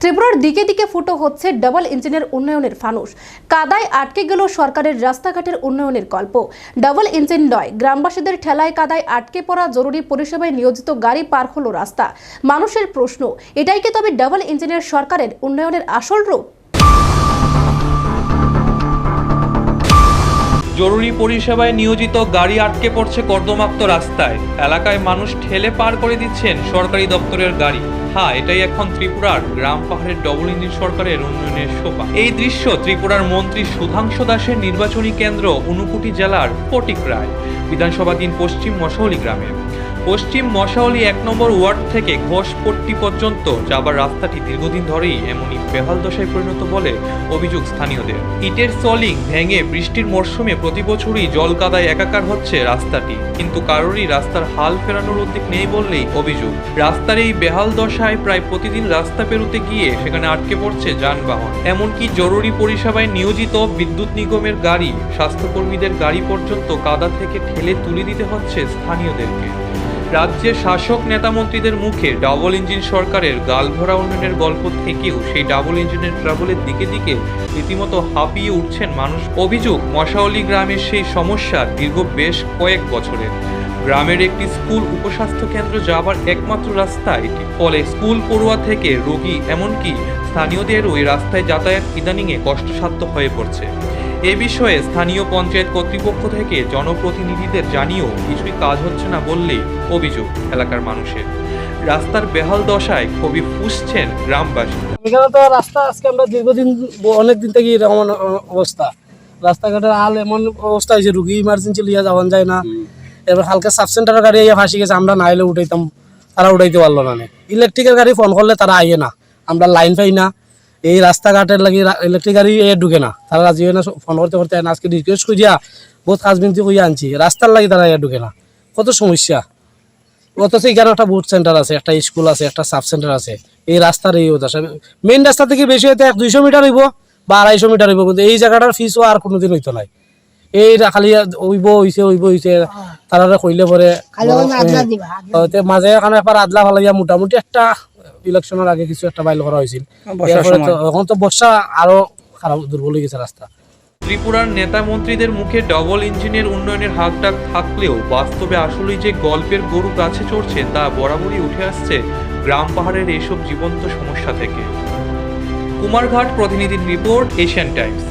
ত্রিপুরার দিকে দিকে ফুটো হচ্ছে ডাবল ইঞ্জিনের উন্নয়নের ফানুস কাদায় আটকে গেল সরকারের রাস্তাঘাটের উন্নয়নের গল্প। ডাবল ইঞ্জিন নয়, গ্রামবাসীদের ঠেলায় কাদায় আটকে পড়া জরুরি পরিষেবায় নিয়োজিত গাড়ি পার হলো রাস্তা। মানুষের প্রশ্ন, এটাই কি তবে ডাবল ইঞ্জিনের সরকারের উন্নয়নের আসল রূপ? জরুরি পরিষেবায় নিয়োজিত গাড়ি আটকে পড়ছে কর্দমাক্ত রাস্তায়। এলাকায় মানুষ ঠেলে পার করে দিচ্ছেন সরকারি দপ্তরের গাড়ি। হ্যাঁ এটাই এখন ত্রিপুরার গ্রাম পাহাড়ের ডবল ইঞ্জিন সরকারের উন্নয়নের সোপা। এই দৃশ্য ত্রিপুরার মন্ত্রী সুধাংশু দাসের নির্বাচনী কেন্দ্র অনুকুটি জেলার ফটিক রায়। বিধানসভাধীন পশ্চিম মশহলি গ্রামে। পশ্চিম মশাউলি এক নম্বর ওয়ার্ড থেকে ঘোষপট্টি পর্যন্ত যাবার রাস্তাটি দীর্ঘদিন ধরেই এমনই বেহাল দশায় পরিণত বলে অভিযোগ স্থানীয়দের। ইটের সলিং ভেঙে বৃষ্টির মরশুমে প্রতি বছরই জল কাদায় একাকার হচ্ছে রাস্তাটি। কিন্তু কারোরই রাস্তার হাল ফেরানোর উদ্যোগ নেই বললেই অভিযোগ। রাস্তার এই বেহাল দশায় প্রায় প্রতিদিন রাস্তা পেরোতে গিয়ে সেখানে আটকে পড়ছে যানবাহন। এমনকি জরুরি পরিষেবায় নিয়োজিত বিদ্যুৎ নিগমের গাড়ি, স্বাস্থ্যকর্মীদের গাড়ি পর্যন্ত কাদা থেকে ঠেলে তুলে দিতে হচ্ছে স্থানীয়দেরকে। রাজ্যের শাসক নেতামন্ত্রীদের মুখে ডাবল ইঞ্জিন সরকারের গালভরা উন্নয়নের গল্প থেকেও সেই ডাবল ইঞ্জিনের ট্রাভেলের দিকে দিকে রীতিমতো হাঁপিয়ে উঠছেন মানুষ। অভিযোগ মশাওলি গ্রামের সেই সমস্যা দীর্ঘ বেশ কয়েক বছরের। গ্রামের একটি স্কুল উপস্বাস্থ্য কেন্দ্র যাবার একমাত্র রাস্তা এটি। ফলে স্কুল পড়ুয়া থেকে রোগী, এমনকি স্থানীয়দের ওই রাস্তায় যাতায়াত ইদানিংয়ে কষ্টসাধ্য হয়ে পড়ছে। এ বিষয়ে স্থানীয় পঞ্চায়েত কর্তৃপক্ষ থেকে জনপ্রতিনিধিদের জানিয়েও কিছুই কাজ হচ্ছে না বললেই অভিযোগ এলাকার মানুষের। রাস্তার বেহাল দশায় খুবই ফুসছেন গ্রামবাসী। এখানে তো রাস্তা আজকে আমরা দীর্ঘদিন অনেক দিন থেকে অ- অবস্থা। রাস্তাঘাটের হাল এমন অবস্থা হয়েছে রুগী ইমার্জেন্সি লিয়া যাওয়ান যায় না। এবার হালকা সাব সেন্টারের গাড়ি আইয়া ফাঁসি গেছে আমরা না এলে উঠাইতাম তারা উঠাইতে পারল না ইলেকট্রিকের গাড়ি ফোন করলে তারা আইয়ে না। আমরা লাইন পাই না। এই রাস্তাঘাটের লাগি ইলেকট্রিক গাড়ি এ ঢুকে না। তারা রাজি হয় না ফোন করতে করতে। আজকে রিকোয়েস্ট করিয়া বহুত কাজ বিনতি করিয়া আনছি। রাস্তার লাগি তারা এ ঢুকে না। কত সমস্যা। অথচ এখানে একটা বুথ সেন্টার আছে একটা স্কুল আছে একটা সাব সেন্টার আছে। এই রাস্তার এই দশা মেইন রাস্তা থেকে বেশি হইতে এক দুইশো মিটার হইব বা আড়াইশো মিটার হইব কিন্তু এই জায়গাটার ফিসও আর কোনোদিন হইতো নাই। এই খালি হইব হইছে হইব হইছে। তারা কইলে পরে হয়তো মাঝে এখানে একবার আদলা ফালাইয়া মোটামুটি একটা ইলেকশনের আগে কিছু একটা বাইল করা হয়েছিল এখন তো বর্ষা আরও খারাপ দুর্বল হয়ে গেছে রাস্তা ত্রিপুরার নেতা মন্ত্রীদের মুখে ডবল ইঞ্জিনের উন্নয়নের হাকডাক থাকলেও বাস্তবে আসলেই যে গল্পের গরু কাছে চড়ছে তা বরাবরই উঠে আসছে গ্রাম পাহাড়ের এইসব জীবন্ত সমস্যা থেকে। কুমারঘাট প্রতিনিধির রিপোর্ট এশিয়ান টাইমস।